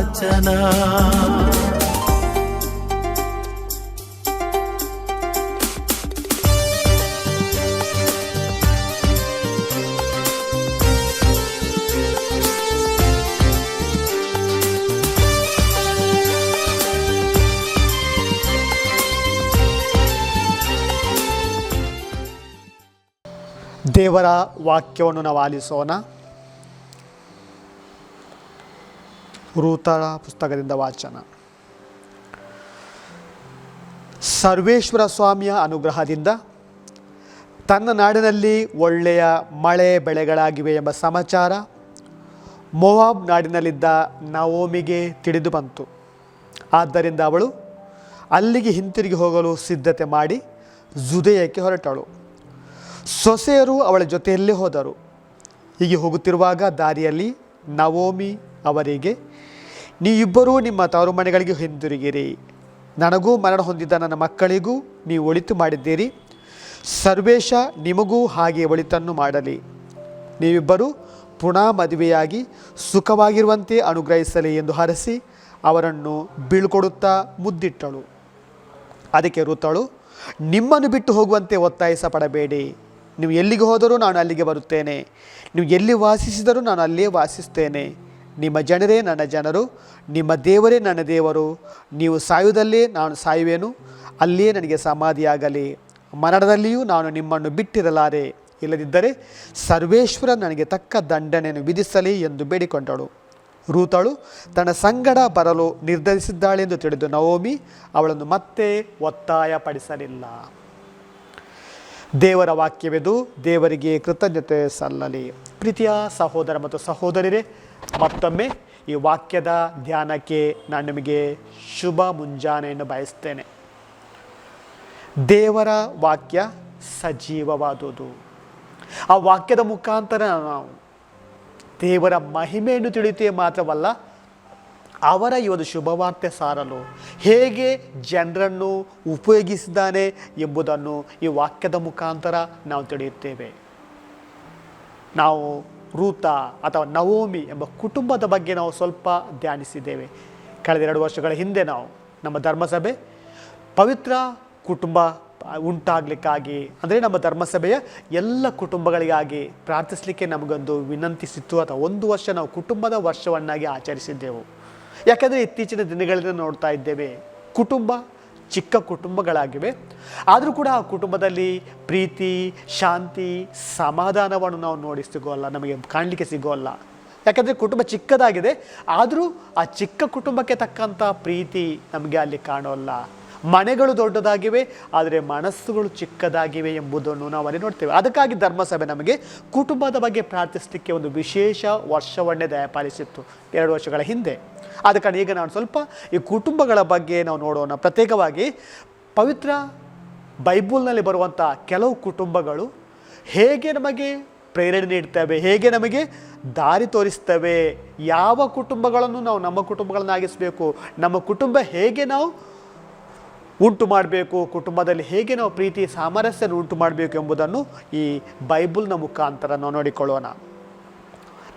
ಬಂದ ವಚನ ದೇವರ ವಾಕ್ಯವನ್ನು ನಾವು ಆಲಿಸೋಣ ರೂತರ ಪುಸ್ತಕದಿಂದ ವಾಚನ. ಸರ್ವೇಶ್ವರ ಸ್ವಾಮಿಯ ಅನುಗ್ರಹದಿಂದ ತನ್ನ ನಾಡಿನಲ್ಲಿ ಒಳ್ಳೆಯ ಮಳೆ ಬೆಳೆಗಳಾಗಿವೆ ಎಂಬ ಸಮಾಚಾರ ಮೊವಾಬ್ ನಾಡಿನಲ್ಲಿದ್ದ ನವೋಮಿಗೆ ತಿಳಿದು ಬಂತು. ಆದ್ದರಿಂದ ಅವಳು ಅಲ್ಲಿಗೆ ಹಿಂತಿರುಗಿ ಹೋಗಲು ಸಿದ್ಧತೆ ಮಾಡಿ ಜುದಯಕ್ಕೆ ಹೊರಟಳು. ಸೊಸೆಯರು ಅವಳ ಜೊತೆಯಲ್ಲೇ ಹೋದರು. ಹೀಗೆ ಹೋಗುತ್ತಿರುವಾಗ ದಾರಿಯಲ್ಲಿ ನವೋಮಿ ಅವರಿಗೆ ನೀವಿಬ್ಬರೂ ನಿಮ್ಮ ತವರು ಮನೆಗಳಿಗೆ ಹಿಂದಿರುಗಿರಿ. ನನಗೂ ಮರಣ ಹೊಂದಿದ್ದ ನನ್ನ ಮಕ್ಕಳಿಗೂ ನೀವು ಒಳಿತು ಮಾಡಿದ್ದೀರಿ. ಸರ್ವೇಶ ನಿಮಗೂ ಹಾಗೆ ಒಳಿತನ್ನು ಮಾಡಲಿ. ನೀವಿಬ್ಬರು ಪುನಃ ಮದುವೆಯಾಗಿ ಸುಖವಾಗಿರುವಂತೆ ಅನುಗ್ರಹಿಸಲಿ ಎಂದು ಹರಸಿ ಅವರನ್ನು ಬೀಳ್ಕೊಡುತ್ತಾ ಮುದ್ದಿಟ್ಟಳು. ಅದಕ್ಕೆ ಋತಳು, ನಿಮ್ಮನ್ನು ಬಿಟ್ಟು ಹೋಗುವಂತೆ ಒತ್ತಾಯಿಸಪಡಬೇಡಿ. ನೀವು ಎಲ್ಲಿಗೆ ಹೋದರೂ ನಾನು ಅಲ್ಲಿಗೆ ಬರುತ್ತೇನೆ. ನೀವು ಎಲ್ಲಿ ವಾಸಿಸಿದರೂ ನಾನು ಅಲ್ಲೇ ವಾಸಿಸ್ತೇನೆ ನಿಮ್ಮ ಜನರೇ ನನ್ನ ಜನರು, ನಿಮ್ಮ ದೇವರೇ ನನ್ನ ದೇವರು, ನೀವು ಸಾಯುವುದಲ್ಲೇ ನಾನು ಸಾಯುವೆನು, ಅಲ್ಲಿಯೇ ನನಗೆ ಸಮಾಧಿಯಾಗಲಿ. ಮರಣದಲ್ಲಿಯೂ ನಾನು ನಿಮ್ಮನ್ನು ಬಿಟ್ಟಿರಲಾರೆ, ಇಲ್ಲದಿದ್ದರೆ ಸರ್ವೇಶ್ವರ ನನಗೆ ತಕ್ಕ ದಂಡನೆಯನ್ನು ವಿಧಿಸಲಿ ಎಂದು ಬೇಡಿಕೊಂಡಳು. ರೂತಳು ತನ್ನ ಸಂಗಡ ಬರಲು ನಿರ್ಧರಿಸಿದ್ದಾಳೆಂದು ತಿಳಿದು ನವೋಮಿ ಅವಳನ್ನು ಮತ್ತೆ ಒತ್ತಾಯಪಡಿಸಲಿಲ್ಲ. ದೇವರ ವಾಕ್ಯವೆದು ದೇವರಿಗೆ ಕೃತಜ್ಞತೆ ಸಲ್ಲಲಿ. ಪ್ರೀತಿಯ ಸಹೋದರ ಮತ್ತು ಸಹೋದರಿರೇ ಮತ್ತೊಮ್ಮೆ ಈ ವಾಕ್ಯದ ಧ್ಯಾನಕ್ಕೆ ನಾನು ನಿಮಗೆ ಶುಭ ಮುಂಜಾನೆಯನ್ನು ಬಯಸ್ತೇನೆ. ದೇವರ ವಾಕ್ಯ ಸಜೀವವಾದುದು. ಆ ವಾಕ್ಯದ ಮುಖಾಂತರ ನಾವು ದೇವರ ಮಹಿಮೆಯನ್ನು ತಿಳಿಯುತ್ತೇವೆ ಮಾತ್ರವಲ್ಲ, ಅವರ ಈ ಒಂದು ಶುಭವಾರ್ತೆ ಸಾರಲು ಹೇಗೆ ಜನರನ್ನು ಉಪಯೋಗಿಸಿದ್ದಾನೆ ಎಂಬುದನ್ನು ಈ ವಾಕ್ಯದ ಮುಖಾಂತರ ನಾವು ತಿಳಿಯುತ್ತೇವೆ. ನಾವು ರೂತ ಅಥವಾ ನವೋಮಿ ಎಂಬ ಕುಟುಂಬದ ಬಗ್ಗೆ ನಾವು ಸ್ವಲ್ಪ ಧ್ಯಾನಿಸಿದ್ದೇವೆ. ಕಳೆದ ಎರಡು ವರ್ಷಗಳ ಹಿಂದೆ ನಾವು ನಮ್ಮ ಧರ್ಮಸಭೆ ಪವಿತ್ರ ಕುಟುಂಬ ಉಂಟಾಗಲಿಕ್ಕಾಗಿ, ಅಂದರೆ ನಮ್ಮ ಧರ್ಮಸಭೆಯ ಎಲ್ಲ ಕುಟುಂಬಗಳಿಗಾಗಿ ಪ್ರಾರ್ಥಿಸಲಿಕ್ಕೆ ನಮಗೊಂದು ವಿನಂತಿಸಿತ್ತು. ಅಥವಾ ಒಂದು ವರ್ಷ ನಾವು ಕುಟುಂಬದ ವರ್ಷವನ್ನಾಗಿ ಆಚರಿಸಿದ್ದೆವು. ಯಾಕೆಂದರೆ ಇತ್ತೀಚಿನ ದಿನಗಳಲ್ಲಿ ನೋಡ್ತಾ ಇದ್ದೇವೆ, ಕುಟುಂಬ ಚಿಕ್ಕ ಕುಟುಂಬಗಳಾಗಿವೆ. ಆದರೂ ಕೂಡ ಆ ಕುಟುಂಬದಲ್ಲಿ ಪ್ರೀತಿ, ಶಾಂತಿ, ಸಮಾಧಾನವನ್ನು ನಾವು ನೋಡಿ ಸಿಗೋಲ್ಲ, ನಮಗೆ ಕಾಣಲಿಕ್ಕೆ ಸಿಗೋಲ್ಲ. ಯಾಕಂದರೆ ಕುಟುಂಬ ಚಿಕ್ಕದಾಗಿದೆ, ಆದರೂ ಆ ಚಿಕ್ಕ ಕುಟುಂಬಕ್ಕೆ ತಕ್ಕಂಥ ಪ್ರೀತಿ ನಮಗೆ ಅಲ್ಲಿ ಕಾಣೋಲ್ಲ. ಮನೆಗಳು ದೊಡ್ಡದಾಗಿವೆ, ಆದರೆ ಮನಸ್ಸುಗಳು ಚಿಕ್ಕದಾಗಿವೆ ಎಂಬುದನ್ನು ನಾವು ಅಲ್ಲಿ ನೋಡ್ತೇವೆ. ಅದಕ್ಕಾಗಿ ಧರ್ಮಸಭೆ ನಮಗೆ ಕುಟುಂಬದ ಬಗ್ಗೆ ಪ್ರಾರ್ಥಿಸಲಿಕ್ಕೆ ಒಂದು ವಿಶೇಷ ವರ್ಷವನ್ನೇ ದಯಪಾಲಿಸಿತ್ತು, ಎರಡು ವರ್ಷಗಳ ಹಿಂದೆ. ಆದ ಕಾರಣ ಈಗ ನಾನು ಸ್ವಲ್ಪ ಈ ಕುಟುಂಬಗಳ ಬಗ್ಗೆ ನಾವು ನೋಡೋಣ. ಪ್ರತ್ಯೇಕವಾಗಿ ಪವಿತ್ರ ಬೈಬಲ್ನಲ್ಲಿ ಬರುವಂಥ ಕೆಲವು ಕುಟುಂಬಗಳು ಹೇಗೆ ನಮಗೆ ಪ್ರೇರಣೆ ನೀಡ್ತವೆ, ಹೇಗೆ ನಮಗೆ ದಾರಿ ತೋರಿಸ್ತವೆ, ಯಾವ ಕುಟುಂಬಗಳನ್ನು ನಾವು ನಮ್ಮ ಕುಟುಂಬಗಳನ್ನಾಗಿಸಬೇಕು, ನಮ್ಮ ಕುಟುಂಬ ಹೇಗೆ ನಾವು ಉಂಟು ಮಾಡಬೇಕು, ಕುಟುಂಬದಲ್ಲಿ ಹೇಗೆ ನಾವು ಪ್ರೀತಿ ಸಾಮರಸ್ಯ ಉಂಟು ಮಾಡಬೇಕು ಎಂಬುದನ್ನು ಈ ಬೈಬಲ್ನ ಮುಖಾಂತರ ನಾವು ನೋಡಿಕೊಳ್ಳೋಣ.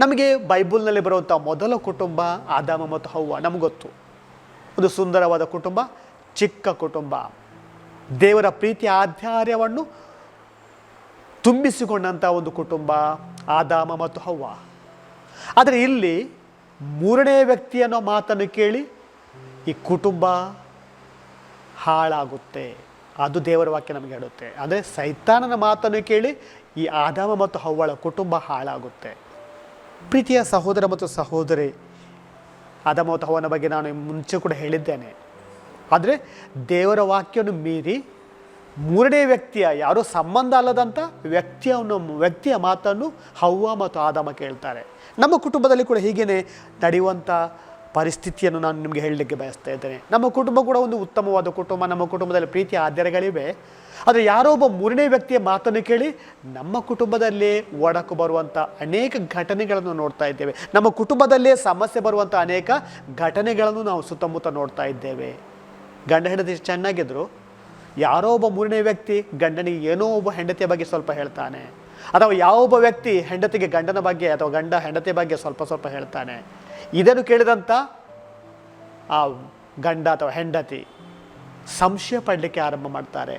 ನಮಗೆ ಬೈಬಲ್ನಲ್ಲಿ ಬರುವಂಥ ಮೊದಲ ಕುಟುಂಬ ಆದಾಮ ಮತ್ತು ಹವ್ವ, ನಮಗೊತ್ತು. ಗೊತ್ತು ಒಂದು ಸುಂದರವಾದ ಕುಟುಂಬ, ಚಿಕ್ಕ ಕುಟುಂಬ. ದೇವರ ಪ್ರೀತಿ ಆಧಾರ್ಯವನ್ನು ತುಂಬಿಸಿಕೊಂಡಂಥ ಒಂದು ಕುಟುಂಬ ಆದಾಮ ಮತ್ತು ಹವ್ವ. ಆದರೆ ಇಲ್ಲಿ ಮೂರನೇ ವ್ಯಕ್ತಿ ಅನ್ನೋ ಮಾತನ್ನು ಕೇಳಿ, ಈ ಕುಟುಂಬ ಹಾಳಾಗುತ್ತೆ. ಅದು ದೇವರ ವಾಕ್ಯ ನಮಗೆ ಹೇಳುತ್ತೆ. ಅಂದರೆ ಸೈತಾನನ ಮಾತನ್ನು ಕೇಳಿ ಈ ಆದಾಮ ಮತ್ತು ಹವ್ವಳ ಕುಟುಂಬ ಹಾಳಾಗುತ್ತೆ. ಪ್ರೀತಿಯ ಸಹೋದರ ಮತ್ತು ಸಹೋದರಿ, ಆದಾಮ ಮತ್ತು ಹವ್ವನ ಬಗ್ಗೆ ನಾನು ಮುಂಚೆ ಕೂಡ ಹೇಳಿದ್ದೇನೆ. ಆದರೆ ದೇವರ ವಾಕ್ಯವನ್ನು ಮೀರಿ ಮೂರನೇ ವ್ಯಕ್ತಿಯ ಯಾರೂ ಸಂಬಂಧ ಅಲ್ಲದಂಥ ವ್ಯಕ್ತಿಯನ್ನು ವ್ಯಕ್ತಿಯ ಮಾತನ್ನು ಹವ್ವ ಮತ್ತು ಆದಾಮ ಕೇಳ್ತಾರೆ. ನಮ್ಮ ಕುಟುಂಬದಲ್ಲಿ ಕೂಡ ಹೀಗೇನೆ ನಡೆಯುವಂಥ ಪರಿಸ್ಥಿತಿಯನ್ನು ನಾನು ನಿಮಗೆ ಹೇಳಲಿಕ್ಕೆ ಬಯಸ್ತಾ ಇದ್ದೇನೆ. ನಮ್ಮ ಕುಟುಂಬ ಕೂಡ ಒಂದು ಉತ್ತಮವಾದ ಕುಟುಂಬ. ನಮ್ಮ ಕುಟುಂಬದಲ್ಲಿ ಪ್ರೀತಿಯ ಆದ್ಯತೆಗಳಿವೆ ಆದರೆ ಯಾರೋ ಒಬ್ಬ ಮೂರನೇ ವ್ಯಕ್ತಿಯ ಮಾತನ್ನು ಕೇಳಿ ನಮ್ಮ ಕುಟುಂಬದಲ್ಲೇ ಒಡಕು ಬರುವಂಥ ಅನೇಕ ಘಟನೆಗಳನ್ನು ನೋಡ್ತಾ ಇದ್ದೇವೆ. ನಮ್ಮ ಕುಟುಂಬದಲ್ಲೇ ಸಮಸ್ಯೆ ಬರುವಂಥ ಅನೇಕ ಘಟನೆಗಳನ್ನು ನಾವು ಸುತ್ತಮುತ್ತ ನೋಡ್ತಾ ಇದ್ದೇವೆ. ಗಂಡ ಹೆಂಡತಿ ಚೆನ್ನಾಗಿದ್ದರು ಯಾರೋ ಒಬ್ಬ ಮೂರನೇ ವ್ಯಕ್ತಿ ಗಂಡನಿಗೆ ಏನೋ ಒಬ್ಬ ಹೆಂಡತಿಯ ಬಗ್ಗೆ ಸ್ವಲ್ಪ ಹೇಳ್ತಾನೆ. ಅಥವಾ ಯಾವ ಒಬ್ಬ ವ್ಯಕ್ತಿ ಹೆಂಡತಿಗೆ ಗಂಡನ ಬಗ್ಗೆ ಅಥವಾ ಗಂಡ ಹೆಂಡತಿಯ ಬಗ್ಗೆ ಸ್ವಲ್ಪ ಸ್ವಲ್ಪ ಹೇಳ್ತಾನೆ. ಇದನ್ನು ಕೇಳಿದಂಥ ಆ ಗಂಡ ಅಥವಾ ಹೆಂಡತಿ ಸಂಶಯ ಪಡಲಿಕ್ಕೆ ಆರಂಭ ಮಾಡ್ತಾರೆ.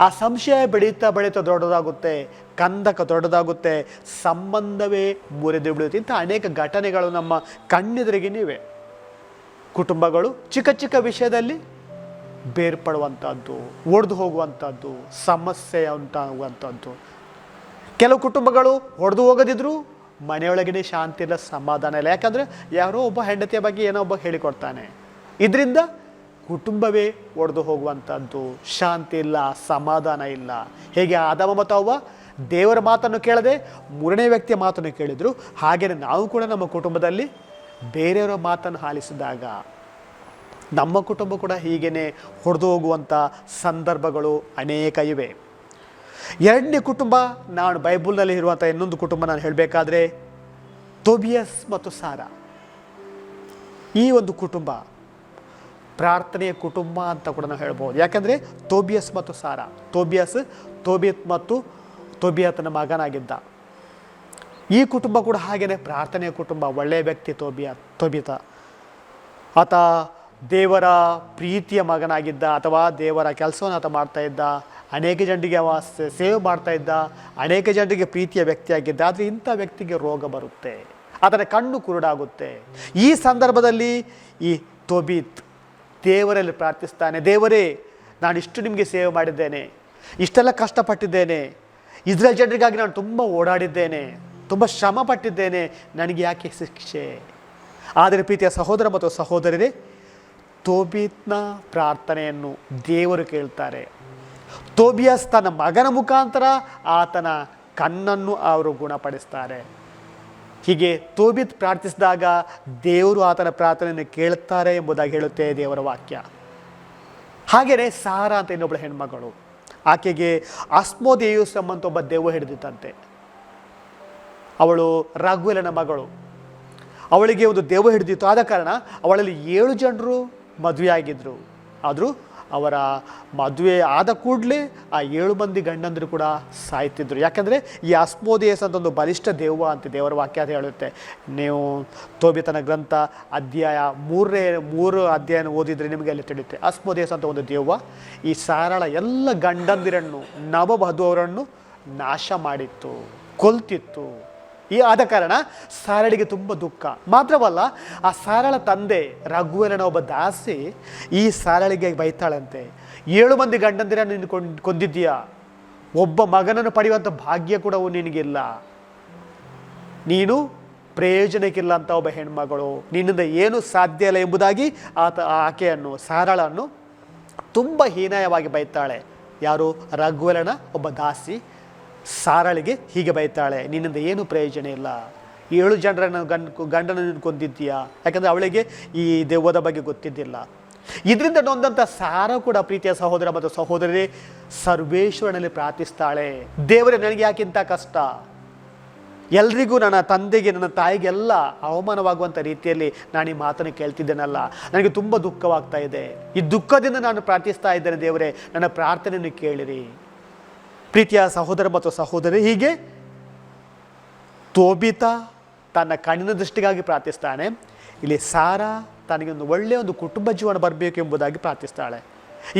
ಆ ಸಂಶಯ ಬೆಳೀತಾ ಬೆಳೀತಾ ದೊಡ್ಡದಾಗುತ್ತೆ, ಕಂದಕ ದೊಡ್ಡದಾಗುತ್ತೆ, ಸಂಬಂಧವೇ ಮುರಿದು ಬಿಡುತ್ತೆ. ಇಂಥ ಅನೇಕ ಘಟನೆಗಳು ನಮ್ಮ ಕಣ್ಣೆದುರಿಗಿನಿವೆ ಕುಟುಂಬಗಳು ಚಿಕ್ಕ ಚಿಕ್ಕ ವಿಷಯದಲ್ಲಿ ಬೇರ್ಪಡುವಂಥದ್ದು, ಒಡೆದು ಹೋಗುವಂಥದ್ದು, ಸಮಸ್ಯೆ ಉಂಟಾಗುವಂಥದ್ದು. ಕೆಲವು ಕುಟುಂಬಗಳು ಹೊಡೆದು ಹೋಗದಿದ್ರು ಮನೆಯೊಳಗಡೆ ಶಾಂತಿ ಇಲ್ಲ ಸಮಾಧಾನ ಇಲ್ಲ. ಯಾಕಂದರೆ ಯಾರೋ ಒಬ್ಬ ಹೆಂಡತಿಯ ಬಗ್ಗೆ ಏನೋ ಒಬ್ಬ ಹೇಳಿಕೊಡ್ತಾನೆ. ಇದರಿಂದ ಕುಟುಂಬವೇ ಒಡೆದು ಹೋಗುವಂಥದ್ದು. ಶಾಂತಿ ಇಲ್ಲ, ಸಮಾಧಾನ ಇಲ್ಲ. ಹೇಗೆ ಆದಮ ಮತ್ತು ದೇವರ ಮಾತನ್ನು ಕೇಳದೆ ಮೂರನೇ ವ್ಯಕ್ತಿಯ ಮಾತನ್ನು ಕೇಳಿದರು. ಹಾಗೆಯೇ ನಾವು ಕೂಡ ನಮ್ಮ ಕುಟುಂಬದಲ್ಲಿ ಬೇರೆಯವರ ಮಾತನ್ನು ಆಲಿಸಿದಾಗ ನಮ್ಮ ಕುಟುಂಬ ಕೂಡ ಹೀಗೇ ಹೊಡೆದು ಹೋಗುವಂಥ ಸಂದರ್ಭಗಳು ಅನೇಕ ಇವೆ. ಎರಡನೇ ಕುಟುಂಬ, ನಾನು ಬೈಬಲ್ನಲ್ಲಿ ಇರುವಂಥ ಇನ್ನೊಂದು ಕುಟುಂಬ ನಾನು ಹೇಳಬೇಕಾದ್ರೆ ತೋಬಿಯಸ್ ಮತ್ತು ಸಾರಾ. ಈ ಒಂದು ಕುಟುಂಬ ಪ್ರಾರ್ಥನೆಯ ಕುಟುಂಬ ಅಂತ ಕೂಡ ನಾವು ಹೇಳ್ಬೋದು. ಯಾಕಂದರೆ ತೋಬಿಯಸ್ ಮತ್ತು ಸಾರಾ. ತೋಬಿಯಸ್, ತೋಬಿಯತ್ ಮತ್ತು ತೋಬಿಯತನ ಮಗನಾಗಿದ್ದ. ಈ ಕುಟುಂಬ ಕೂಡ ಹಾಗೆಯೇ ಪ್ರಾರ್ಥನೆಯ ಕುಟುಂಬ. ಒಳ್ಳೆಯ ವ್ಯಕ್ತಿ ತೋಬಿಯ, ತೋಬಿತ. ಆತ ದೇವರ ಪ್ರೀತಿಯ ಮಗನಾಗಿದ್ದ ಅಥವಾ ದೇವರ ಕೆಲಸವನ್ನು ಆತ ಮಾಡ್ತಾ ಇದ್ದ. ಅನೇಕ ಜನರಿಗೆ ಅವ ಸೇವೆ ಮಾಡ್ತಾ ಇದ್ದ, ಅನೇಕ ಜನರಿಗೆ ಪ್ರೀತಿಯ ವ್ಯಕ್ತಿಯಾಗಿದ್ದ, ಆದರೆ ಇಂಥ ವ್ಯಕ್ತಿಗೆ ರೋಗ ಬರುತ್ತೆ. ಆತನ ಕಣ್ಣು ಕುರುಡಾಗುತ್ತೆ. ಈ ಸಂದರ್ಭದಲ್ಲಿ ಈ ತೊಬೀತ್ ದೇವರಲ್ಲಿ ಪ್ರಾರ್ಥಿಸ್ತಾನೆ, ದೇವರೇ ನಾನು ಇಷ್ಟು ನಿಮಗೆ ಸೇವೆ ಮಾಡಿದ್ದೇನೆ, ಇಷ್ಟೆಲ್ಲ ಕಷ್ಟಪಟ್ಟಿದ್ದೇನೆ ಇದರ ಜನರಿಗಾಗಿ ನಾನು ತುಂಬ ಓಡಾಡಿದ್ದೇನೆ, ತುಂಬ ಶ್ರಮ ಪಟ್ಟಿದ್ದೇನೆ ನನಗೆ ಯಾಕೆ ಶಿಕ್ಷೆ? ಆದರೆ ಪ್ರೀತಿಯ ಸಹೋದರ ಮತ್ತು ಸಹೋದರರೇ, ತೋಬೀತ್ನ ಪ್ರಾರ್ಥನೆಯನ್ನು ದೇವರು ಕೇಳ್ತಾರೆ. ತೋಬಿಯಸ್ ತನ್ನ ಮಗನ ಮುಖಾಂತರ ಆತನ ಕಣ್ಣನ್ನು ಅವರು ಗುಣಪಡಿಸ್ತಾರೆ. ಹೀಗೆ ತೋಬಿತ್ ಪ್ರಾರ್ಥಿಸಿದಾಗ ದೇವರು ಆತನ ಪ್ರಾರ್ಥನೆಯನ್ನು ಕೇಳುತ್ತಾರೆ ಎಂಬುದಾಗಿ ಹೇಳುತ್ತೆ ದೇವರ ವಾಕ್ಯ. ಹಾಗೆಯೇ ಸಾರಾ ಅಂತ ಇನ್ನೊಬ್ಬಳ ಹೆಣ್ಮಗಳು. ಆಕೆಗೆ ಅಸ್ಮೋದೇಯುಸ್ ಎಂಬಂತ ಒಬ್ಬ ದೇವ ಹಿಡಿದಿತ್ತಂತೆ. ಅವಳು ರಘುವಲನ ಮಗಳು. ಅವಳಿಗೆ ಒಂದು ದೇವ ಹಿಡಿದಿತ್ತು. ಆದ ಕಾರಣ ಅವಳಲ್ಲಿ ಏಳು ಜನರು ಮದುವೆಯಾಗಿದ್ದರು ಆದರೂ ಅವರ ಮದುವೆ ಆದ ಕೂಡಲೇ ಆ ಏಳು ಮಂದಿ ಗಂಡಂದರು ಕೂಡ ಸಾಯ್ತಿದ್ರು. ಯಾಕೆಂದರೆ ಈ ಅಸ್ಮೋದೇಸ್ ಅಂತ ಒಂದು ಬಲಿಷ್ಠ ದೇವ ಅಂತ ದೇವರ ವಾಕ್ಯ ಅಂತ ಹೇಳುತ್ತೆ. ನೀವು ತೋಬಿತನ ಗ್ರಂಥ ಅಧ್ಯಾಯ ಮೂರನೇ ಮೂರು ಅಧ್ಯಾಯನ ಓದಿದರೆ ನಿಮಗೆ ಅಲ್ಲಿ ತಿಳಿಯುತ್ತೆ. ಅಸ್ಮೋದೇಸ್ ಅಂತ ಒಂದು ದೇವ ಈ ಸಾರಳ ಎಲ್ಲ ಗಂಡಂದಿರನ್ನು, ನವವಧುವರನ್ನು ನಾಶ ಮಾಡಿತ್ತು, ಕೊಲ್ತಿತ್ತು. ಈ ಆದ ಕಾರಣ ಸಾರಳಿಗೆ ತುಂಬ ದುಃಖ. ಮಾತ್ರವಲ್ಲ, ಆ ಸಾರಳ ತಂದೆ ರಘುವರನ ಒಬ್ಬ ದಾಸಿ ಈ ಸಾರಳಿಗೆ ಬೈತಾಳಂತೆ. ಏಳು ಮಂದಿ ಗಂಡಂದಿರ ನೀನು ಕೊಂಡ್, ಕೊಂದಿದ್ದೀಯಾ? ಒಬ್ಬ ಮಗನನ್ನು ಪಡೆಯುವಂಥ ಭಾಗ್ಯ ಕೂಡ ನಿನಗಿಲ್ಲ. ನೀನು ಪ್ರಯೋಜನಕ್ಕಿಲ್ಲ ಅಂತ ಒಬ್ಬ ಹೆಣ್ಮಗಳು. ನಿನ್ನಿಂದ ಏನು ಸಾಧ್ಯ ಇಲ್ಲ ಎಂಬುದಾಗಿ ಆತ ಆಕೆಯನ್ನು, ಸಾರಳನ್ನು ತುಂಬ ಹೀನಾಯವಾಗಿ ಬೈತಾಳೆ. ಯಾರು? ರಘುವರನ ಒಬ್ಬ ದಾಸಿ. ಸಾರಳಿಗೆ ಹೀಗೆ ಬೈತಾಳೆ, ನಿನ್ನಿಂದ ಏನು ಪ್ರಯೋಜನ ಇಲ್ಲ? ಏಳು ಜನರನ್ನು ಗಂಡ ಗಂಡನನ್ನು ಕೊಂದಿದ್ದೀಯಾ? ಯಾಕಂದರೆ ಅವಳಿಗೆ ಈ ದೆವ್ವದ ಬಗ್ಗೆ ಗೊತ್ತಿದ್ದಿಲ್ಲ. ಇದರಿಂದ ನೊಂದಂಥ ಸಾರ ಕೂಡ ಪ್ರೀತಿಯ ಸಹೋದರ ಮತ್ತು ಸಹೋದರರೇ, ಸರ್ವೇಶ್ವರನಲ್ಲಿ ಪ್ರಾರ್ಥಿಸ್ತಾಳೆ. ದೇವರೇ, ನನಗೆ ಯಾಕಿಂತ ಕಷ್ಟ? ಎಲ್ರಿಗೂ ನನ್ನ ತಂದೆಗೆ, ನನ್ನ ತಾಯಿಗೆಲ್ಲ ಅವಮಾನವಾಗುವಂಥ ರೀತಿಯಲ್ಲಿ ನಾನು ಈ ಮಾತನ್ನು ಕೇಳ್ತಿದ್ದೇನಲ್ಲ. ನನಗೆ ತುಂಬ ದುಃಖವಾಗ್ತಾ ಇದೆ. ಈ ದುಃಖದಿಂದ ನಾನು ಪ್ರಾರ್ಥಿಸ್ತಾ ಇದ್ದೇನೆ, ದೇವರೇ, ನನ್ನ ಪ್ರಾರ್ಥನೆಯನ್ನು ಕೇಳಿರಿ. ಪ್ರೀತಿಯ ಸಹೋದರ ಮತ್ತು ಸಹೋದರಿ ಹೀಗೆ ತೋಬಿತ ತನ್ನ ಕಣ್ಣಿನ ದೃಷ್ಟಿಗಾಗಿ ಪ್ರಾರ್ಥಿಸ್ತಾನೆ. ಇಲ್ಲಿ ಸಾರಾ ಒಂದು ಒಳ್ಳೆಯ ಒಂದು ಕುಟುಂಬ ಜೀವನ ಬರಬೇಕು ಎಂಬುದಾಗಿ ಪ್ರಾರ್ಥಿಸ್ತಾಳೆ.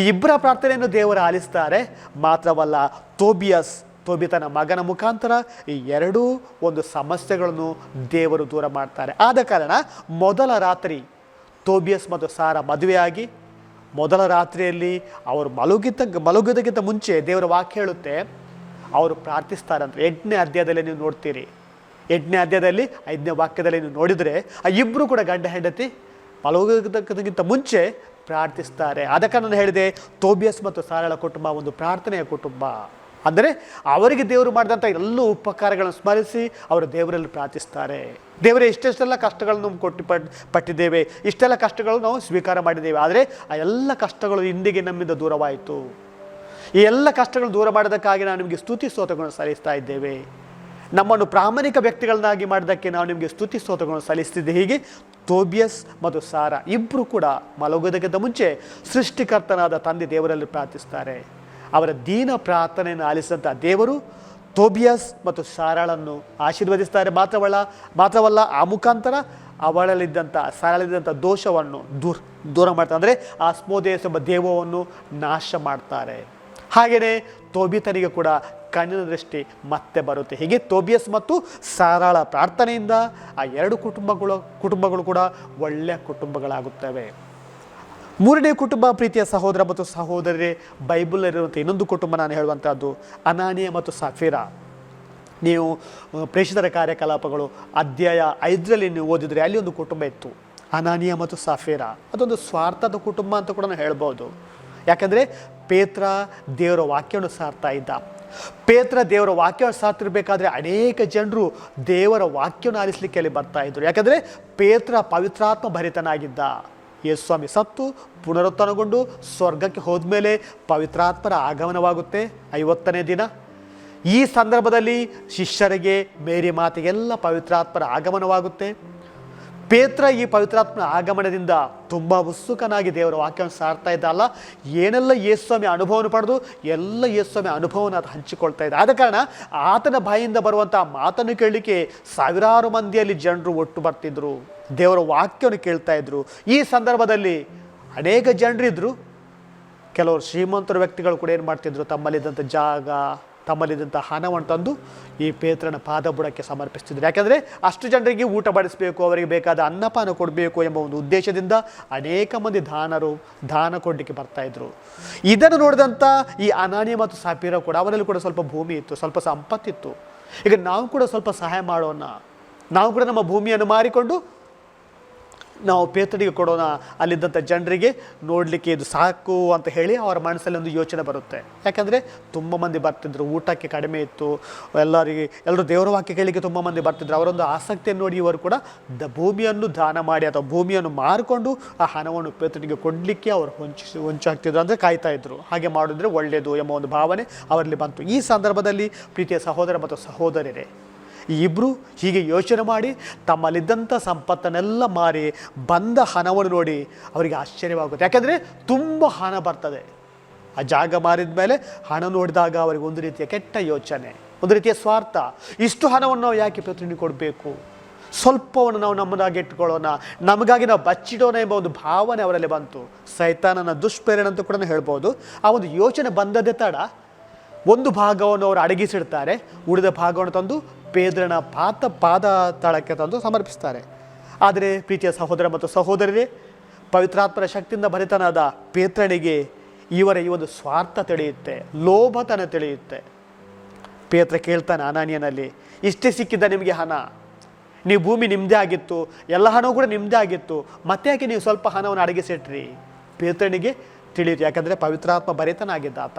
ಈ ಇಬ್ಬರ ಪ್ರಾರ್ಥನೆಯನ್ನು ದೇವರು ಆಲಿಸ್ತಾರೆ. ಮಾತ್ರವಲ್ಲ ತೋಬಿಯಸ್, ತೋಬಿತನ ಮಗನ ಮುಖಾಂತರ ಈ ಎರಡೂ ಒಂದು ಸಮಸ್ಯೆಗಳನ್ನು ದೇವರು ದೂರ ಮಾಡ್ತಾರೆ. ಆದ ಕಾರಣ ಮೊದಲ ರಾತ್ರಿ ತೋಬಿಯಸ್ ಮತ್ತು ಸಾರಾ ಮದುವೆಯಾಗಿ ಮೊದಲ ರಾತ್ರಿಯಲ್ಲಿ ಅವರು ಮಲಗಿದ್ದ ಮಲಗೋದಕ್ಕಿಂತ ಮುಂಚೆ ದೇವರ ವಾಕ್ ಹೇಳುತ್ತೆ, ಅವರು ಪ್ರಾರ್ಥಿಸ್ತಾರಂತೆ. ಎಂಟನೇ ಅಧ್ಯಾಯದಲ್ಲಿ ನೀವು ನೋಡ್ತೀರಿ. ಎಂಟನೇ ಅಧ್ಯಾಯದಲ್ಲಿ, ಐದನೇ ವಾಕ್ಯದಲ್ಲಿ ನೀವು ನೋಡಿದರೆ, ಆ ಇಬ್ಬರು ಕೂಡ ಗಂಡ ಹೆಂಡತಿ ಮಲಗೋದಕ್ಕಿಂತ ಮುಂಚೆ ಪ್ರಾರ್ಥಿಸ್ತಾರೆ. ಅದಕ್ಕೆ ನಾನು ಹೇಳಿದೆ, ತೋಬಿಯಸ್ ಮತ್ತು ಸಾರಳ ಕುಟುಂಬ ಒಂದು ಪ್ರಾರ್ಥನೆಯ ಕುಟುಂಬ. ಅಂದರೆ ಅವರಿಗೆ ದೇವರು ಮಾಡಿದಂಥ ಎಲ್ಲ ಉಪಕಾರಗಳನ್ನು ಸ್ಮರಿಸಿ ಅವರು ದೇವರಲ್ಲಿ ಪ್ರಾರ್ಥಿಸ್ತಾರೆ. ದೇವರೇ, ಇಷ್ಟೆಷ್ಟೆಲ್ಲ ಕಷ್ಟಗಳನ್ನು ಕೊಟ್ಟು ಪಟ್, ಪಟ್ಟಿದ್ದೇವೆ, ಇಷ್ಟೆಲ್ಲ ಕಷ್ಟಗಳು ನಾವು ಸ್ವೀಕಾರ ಮಾಡಿದ್ದೇವೆ, ಆದರೆ ಆ ಎಲ್ಲ ಕಷ್ಟಗಳು ಇಂದಿಗೆ ನಮ್ಮಿಂದ ದೂರವಾಯಿತು. ಈ ಎಲ್ಲ ಕಷ್ಟಗಳು ದೂರ ಮಾಡೋದಕ್ಕಾಗಿ ನಾವು ನಿಮಗೆ ಸ್ತುತಿ ಸ್ತೋತ್ರಗಳನ್ನು ಸಲ್ಲಿಸ್ತಾ ಇದ್ದೇವೆ. ನಮ್ಮನ್ನು ಪ್ರಾಮಾಣಿಕ ವ್ಯಕ್ತಿಗಳನ್ನಾಗಿ ಮಾಡೋದಕ್ಕೆ ನಾವು ನಿಮಗೆ ಸ್ತುತಿ ಸ್ತೋತ್ರಗಳನ್ನು ಸಲ್ಲಿಸ್ತಿದ್ದೆ ಹೀಗೆ ತೋಬಿಯಸ್ ಮತ್ತು ಸಾರ ಇಬ್ಬರು ಕೂಡ ಮಲಗೋದಕ್ಕಿಂತ ಮುಂಚೆ ಸೃಷ್ಟಿಕರ್ತನಾದ ತಂದೆ ದೇವರಲ್ಲಿ ಪ್ರಾರ್ಥಿಸ್ತಾರೆ. ಅವರ ದೀನ ಪ್ರಾರ್ಥನೆಯನ್ನು ಆಲಿಸಿದಂಥ ದೇವರು ತೋಬಿಯಸ್ ಮತ್ತು ಸಾರಾಳನ್ನು ಆಶೀರ್ವದಿಸ್ತಾರೆ. ಮಾತ್ರವಲ್ಲ ಮಾತ್ರವಲ್ಲ, ಆ ಮುಖಾಂತರ ಅವಳಲ್ಲಿದ್ದಂಥ ಸಾರಳಿದ್ದಂಥ ದೋಷವನ್ನು ದೂರ ದೂರ ಮಾಡ್ತಾರೆ. ಅಂದರೆ ಆ ಸ್ಮೋದೇಸ್ ಎಂಬ ದೇವವನ್ನು ನಾಶ ಮಾಡ್ತಾರೆ. ಹಾಗೆಯೇ ತೋಬಿತನಿಗೆ ಕೂಡ ಕಣ್ಣಿನ ದೃಷ್ಟಿ ಮತ್ತೆ ಬರುತ್ತೆ. ಹೀಗೆ ತೋಬಿಯಸ್ ಮತ್ತು ಸಾರಾಳ ಪ್ರಾರ್ಥನೆಯಿಂದ ಆ ಎರಡು ಕುಟುಂಬಗಳು ಕುಟುಂಬಗಳು ಕೂಡ ಒಳ್ಳೆಯ ಕುಟುಂಬಗಳಾಗುತ್ತವೆ. ಮೂರನೇ ಕುಟುಂಬ ಪ್ರೀತಿಯ ಸಹೋದರ ಮತ್ತು ಸಹೋದರರೇ ಬೈಬಲ್ ಇರುವಂಥ ಇನ್ನೊಂದು ಕುಟುಂಬ ನಾನು ಹೇಳುವಂಥದ್ದು ಅನಾನಿಯ ಮತ್ತು ಸಫೀರಾ. ನೀವು ಪ್ರೇಷಿತರ ಕಾರ್ಯಕಲಾಪಗಳು ಅಧ್ಯಾಯ ಐದರಲ್ಲಿ ನೀವು ಓದಿದರೆ ಅಲ್ಲಿ ಒಂದು ಕುಟುಂಬ ಇತ್ತು. ಅನಾನಿಯ ಮತ್ತು ಸಫೀರಾ. ಅದೊಂದು ಸ್ವಾರ್ಥದ ಕುಟುಂಬ ಅಂತ ಕೂಡ ನಾನು ಹೇಳ್ಬೋದು. ಯಾಕಂದರೆ ಪೇತ್ರ ದೇವರ ವಾಕ್ಯವನ್ನು ಸಾರ್ತಾ ಇದ್ದ. ಪೇತ್ರ ದೇವರ ವಾಕ್ಯವನ್ನು ಸಾರ್ತಿರ್ಬೇಕಾದ್ರೆ ಅನೇಕ ಜನರು ದೇವರ ವಾಕ್ಯವನ್ನು ಆಲಿಸ್ಲಿಕ್ಕೆ ಅಲ್ಲಿ ಬರ್ತಾ ಇದ್ರು. ಯಾಕಂದರೆ ಪೇತ್ರ ಪವಿತ್ರಾತ್ಮ ಭರಿತನಾಗಿದ್ದ. ಯೇಸ್ವಾಮಿ ಸತ್ತು ಪುನರುತ್ಥಾನಗೊಂಡು ಸ್ವರ್ಗಕ್ಕೆ ಹೋದ್ಮೇಲೆ ಪವಿತ್ರಾತ್ಮರ ಆಗಮನವಾಗುತ್ತೆ. ಐವತ್ತನೇ ದಿನ. ಈ ಸಂದರ್ಭದಲ್ಲಿ ಶಿಷ್ಯರಿಗೆ ಮೇರಿ ಮಾತಿಗೆಲ್ಲ ಪವಿತ್ರಾತ್ಮರ ಆಗಮನವಾಗುತ್ತೆ. ಪೇತ್ರ ಈ ಪವಿತ್ರಾತ್ಮನ ಆಗಮನದಿಂದ ತುಂಬ ಉತ್ಸುಕನಾಗಿ ದೇವರ ವಾಕ್ಯವನ್ನು ಸಾರ್ತಾ ಇದ್ದ ಅಲ್ಲ, ಏನೆಲ್ಲ ಯೇಸ್ವಾಮಿ ಅನುಭವವನ್ನು ಪಡೆದು, ಎಲ್ಲ ಯೇಸ್ವಾಮಿ ಅನುಭವವನ್ನು ಅದು ಹಂಚಿಕೊಳ್ತಾ ಇದೆ ಆದ ಕಾರಣ ಆತನ ಬಾಯಿಂದ ಬರುವಂಥ ಮಾತನ್ನು ಕೇಳಲಿಕ್ಕೆ ಸಾವಿರಾರು ಮಂದಿಯಲ್ಲಿ ಜನರು ಒಟ್ಟು ಬರ್ತಿದ್ರು. ದೇವರ ವಾಕ್ಯವನ್ನು ಕೇಳ್ತಾ ಇದ್ರು. ಈ ಸಂದರ್ಭದಲ್ಲಿ ಅನೇಕ ಜನರಿದ್ದರು ಕೆಲವರು ಶ್ರೀಮಂತರ ವ್ಯಕ್ತಿಗಳು ಕೂಡ ಏನು ಮಾಡ್ತಿದ್ರು? ತಮ್ಮಲ್ಲಿದ್ದಂಥ ಜಾಗ ತಮ್ಮಲ್ಲಿದ್ದಂಥ ಹಣವನ್ನು ತಂದು ಈ ಪೇತ್ರನ ಪಾದಬುಡಕ್ಕೆ ಸಮರ್ಪಿಸ್ತಿದ್ರು ಯಾಕೆಂದರೆ ಅಷ್ಟು ಜನರಿಗೆ ಊಟ ಬಡಿಸಬೇಕು, ಅವರಿಗೆ ಬೇಕಾದ ಅನ್ನಪಾನ ಕೊಡಬೇಕು ಎಂಬ ಒಂದು ಉದ್ದೇಶದಿಂದ ಅನೇಕ ಮಂದಿ ದಾನರು, ದಾನ ಕೊಡಲಿಕ್ಕೆ ಬರ್ತಾಯಿದ್ರು ಇದನ್ನು ನೋಡಿದಂಥ ಈ ಅನಾನಿ ಮತ್ತು ಸಾಪೀರ ಕೂಡ ಅವರಲ್ಲಿ ಕೂಡ ಸ್ವಲ್ಪ ಭೂಮಿ ಇತ್ತು, ಸ್ವಲ್ಪ ಸಂಪತ್ತಿತ್ತು. ಈಗ ನಾವು ಕೂಡ ಸ್ವಲ್ಪ ಸಹಾಯ ಮಾಡೋಣ. ನಾವು ಕೂಡ ನಮ್ಮ ಭೂಮಿಯನ್ನು ಮಾರಿಕೊಂಡು ನಾವು ಪೇತಡಿಗೆ ಕೊಡೋಣ ಅಲ್ಲಿದ್ದಂಥ ಜನರಿಗೆ ನೋಡಲಿಕ್ಕೆ ಇದು ಸಾಕು ಅಂತ ಹೇಳಿ ಅವರ ಮನಸ್ಸಲ್ಲಿ ಒಂದು ಯೋಚನೆ ಬರುತ್ತೆ. ಯಾಕಂದರೆ ತುಂಬ ಮಂದಿ ಬರ್ತಿದ್ರು, ಊಟಕ್ಕೆ ಕಡಿಮೆ ಇತ್ತು, ಎಲ್ಲರಿಗೆ, ಎಲ್ಲರೂ ದೇವರ ವಾಕ್ಯ ಕೇಳಲಿಕ್ಕೆ ತುಂಬ ಮಂದಿ ಬರ್ತಿದ್ರು. ಅವರೊಂದು ಆಸಕ್ತಿಯನ್ನು ನೋಡಿ ಇವರು ಕೂಡ ದ ಭೂಮಿಯನ್ನು ದಾನ ಮಾಡಿ ಅಥವಾ ಭೂಮಿಯನ್ನು ಮಾರಿಕೊಂಡು ಆ ಹಣವನ್ನು ಪೇತಡಿಗೆ ಕೊಡಲಿಕ್ಕೆ ಅವರು ಹೊಂಚಿ ಹೊಂಚಾಗ್ತಿದ್ರು ಅಂದರೆ ಕಾಯ್ತಾ ಇದ್ರು. ಹಾಗೆ ಮಾಡಿದ್ರೆ ಒಳ್ಳೆಯದು ಎಂಬ ಒಂದು ಭಾವನೆ ಅವರಲ್ಲಿ ಬಂತು. ಈ ಸಂದರ್ಭದಲ್ಲಿ ಪ್ರೀತಿಯ ಸಹೋದರ ಮತ್ತು ಸಹೋದರರೇ ಈ ಇಬ್ಬರು ಹೀಗೆ ಯೋಚನೆ ಮಾಡಿ ತಮ್ಮಲ್ಲಿದ್ದಂಥ ಸಂಪತ್ತನ್ನೆಲ್ಲ ಮಾರಿ ಬಂದ ಹಣವನ್ನು ನೋಡಿ ಅವರಿಗೆ ಆಶ್ಚರ್ಯವಾಗುತ್ತೆ. ಯಾಕೆಂದರೆ ತುಂಬ ಹಣ ಬರ್ತದೆ. ಆ ಜಾಗ ಮಾರಿದ ಮೇಲೆ ಹಣ ನೋಡಿದಾಗ ಅವರಿಗೆ ಒಂದು ರೀತಿಯ ಕೆಟ್ಟ ಯೋಚನೆ, ಒಂದು ರೀತಿಯ ಸ್ವಾರ್ಥ. ಇಷ್ಟು ಹಣವನ್ನು ನಾವು ಯಾಕೆ ಪ್ರತಿನಿಧಿ ಕೊಡಬೇಕು? ಸ್ವಲ್ಪವನ್ನು ನಾವು ನಮ್ಮದಾಗಿ ಇಟ್ಕೊಳ್ಳೋಣ ನಮಗಾಗಿ ನಾವು ಬಚ್ಚಿಡೋಣ ಎಂಬ ಒಂದು ಭಾವನೆ ಅವರಲ್ಲಿ ಬಂತು. ಸೈತಾನನ ದುಷ್ಪ್ರೇರಣೆ ಅಂತ ಕೂಡ ಹೇಳ್ಬೋದು. ಆ ಒಂದು ಯೋಚನೆ ಬಂದದ್ದೇ ತಡ. ಒಂದು ಭಾಗವನ್ನು ಅವರು ಅಡಗಿಸಿಡ್ತಾರೆ, ಉಳಿದ ಭಾಗವನ್ನು ತಂದು ಪೇದ್ರನ ಪಾತ ಪಾದ ತಳಕ್ಕೆ ತಂದು ಸಮರ್ಪಿಸ್ತಾರೆ. ಆದರೆ ಪ್ರೀತಿಯ ಸಹೋದರ ಮತ್ತು ಸಹೋದರರೇ, ಪವಿತ್ರಾತ್ಮರ ಶಕ್ತಿಯಿಂದ ಭರಿತನಾದ ಪೇತ್ರನಿಗೆ ಇವರ ಈ ಒಂದು ಸ್ವಾರ್ಥ ತಿಳಿಯುತ್ತೆ, ಲೋಭತನ ತಿಳಿಯುತ್ತೆ. ಪೇತ್ರ ಕೇಳ್ತಾನೆ, ಅನಾನಿಯನಲ್ಲಿ, ಇಷ್ಟೇ ಸಿಕ್ಕಿದ್ದ ನಿಮಗೆ ಹಣ. ನೀವು ಭೂಮಿ ನಿಮ್ಮದೇ ಆಗಿತ್ತು, ಎಲ್ಲ ಹಣವೂ ಕೂಡ ನಿಮ್ಮದೇ ಆಗಿತ್ತು, ಮತ್ತೆ ಯಾಕೆ ನೀವು ಸ್ವಲ್ಪ ಹಣವನ್ನು ಅಡಗಿಸಿಟ್ರಿ? ಪೇತ್ರನಿಗೆ ತಿಳಿಯಿತು, ಯಾಕಂದರೆ ಪವಿತ್ರಾತ್ಮ ಭರಿತನಾಗಿದ್ದ ಆತ.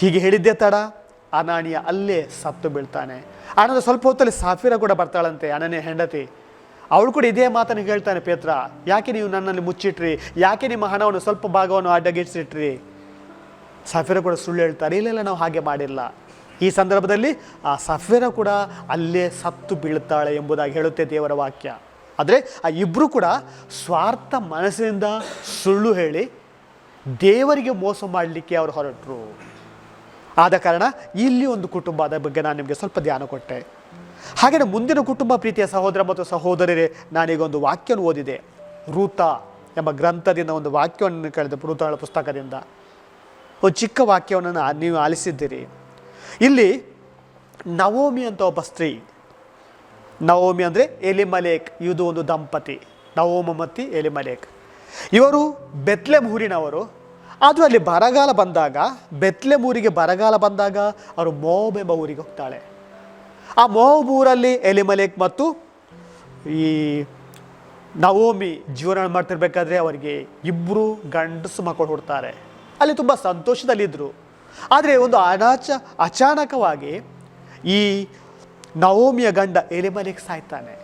ಹೀಗೆ ಹೇಳಿದ್ದೆ ತಡ. ಅನಾನಿಯ ಅಲ್ಲೇ ಸತ್ತು ಬೀಳ್ತಾನೆ. ಆನಂದ ಸ್ವಲ್ಪ ಹೊತ್ತಲ್ಲಿ ಸಾಫಿರ ಕೂಡ ಬರ್ತಾಳಂತೆ ಅನನೆ ಹೆಂಡತಿ. ಅವಳು ಕೂಡ ಇದೇ ಮಾತನ್ನು ಹೇಳ್ತಾನೆ ಪೇತ್ರ. ಯಾಕೆ ನೀವು ನನ್ನಲ್ಲಿ ಮುಚ್ಚಿಟ್ರಿ? ಯಾಕೆ ನಿಮ್ಮ ಹಣವನ್ನು ಸ್ವಲ್ಪ ಭಾಗವನ್ನು ಅಡ್ಡಗಿಡ್ಸಿಟ್ರಿ? ಸಾಫಿರ ಕೂಡ ಸುಳ್ಳು ಹೇಳ್ತಾರೆ ಇಲ್ಲ ನಾವು ಹಾಗೆ ಮಾಡಿಲ್ಲ. ಈ ಸಂದರ್ಭದಲ್ಲಿ ಆ ಸಫಿರ ಕೂಡ ಅಲ್ಲೇ ಸತ್ತು ಬೀಳುತ್ತಾಳೆ ಎಂಬುದಾಗಿ ಹೇಳುತ್ತೆ ದೇವರ ವಾಕ್ಯ. ಆದರೆ ಆ ಇಬ್ಬರು ಕೂಡ ಸ್ವಾರ್ಥ ಮನಸ್ಸಿನಿಂದ ಸುಳ್ಳು ಹೇಳಿ ದೇವರಿಗೆ ಮೋಸ ಮಾಡಲಿಕ್ಕೆ ಅವರು ಹೊರಟರು. ಆದ ಕಾರಣ ಇಲ್ಲಿ ಒಂದು ಕುಟುಂಬದ ಬಗ್ಗೆ ನಾನು ನಿಮಗೆ ಸ್ವಲ್ಪ ಧ್ಯಾನ ಕೊಟ್ಟೆ. ಹಾಗೆಯೇ ಮುಂದಿನ ಕುಟುಂಬ ಪ್ರೀತಿಯ ಸಹೋದರ ಮತ್ತು ಸಹೋದರರೇ ನಾನೀಗ ಒಂದು ವಾಕ್ಯವನ್ನು ಓದಿದೆ. ರೂತ ಎಂಬ ಗ್ರಂಥದಿಂದ ಒಂದು ವಾಕ್ಯವನ್ನು ಕಳೆದ ರೂತಾಳ ಪುಸ್ತಕದಿಂದ. ಒಂದು ಚಿಕ್ಕ ವಾಕ್ಯವನ್ನು ನೀವು ಆಲಿಸಿದ್ದೀರಿ. ಇಲ್ಲಿ ನವೋಮಿ ಅಂತ ಒಬ್ಬ ಸ್ತ್ರೀ. ನವೋಮಿ ಅಂದರೆ ಎಲಿಮಲೇಕ್, ಇದು ಒಂದು ದಂಪತಿ. ನವೋಮ ಮತ್ತು ಎಲಿಮಲೇಕ್. ಇವರು ಬೆತ್ಲೆಮ್ ಊರಿನವರು ಅದು ಅಲ್ಲಿ ಬರಗಾಲ ಬಂದಾಗ, ಬೆತ್ಲೆ ಊರಿಗೆ ಬರಗಾಲ ಬಂದಾಗ ಅವರು ಮೋಬ್ ಎಂಬ ಊರಿಗೆ ಹೋಗ್ತಾಳೆ. ಆ ಮೋಬ್ ಊರಲ್ಲಿ ಎಲಿಮಲೇಕ್ ಮತ್ತು ಈ ನವೋಮಿ ಜೀವನ ಮಾಡ್ತಿರ್ಬೇಕಾದ್ರೆ ಅವರಿಗೆ ಇಬ್ಬರು ಗಂಡಸು ಮಕ್ಕಳು ಹುಡ್ತಾರೆ. ಅಲ್ಲಿ ತುಂಬ ಸಂತೋಷದಲ್ಲಿದ್ದರು ಆದರೆ ಒಂದು ಅನಾಚ, ಅಚಾನಕವಾಗಿ ಈ ನವೋಮಿಯ ಗಂಡ ಎಲಿಮಲೇಕ್ ಸಾಯ್ತಾನೆ.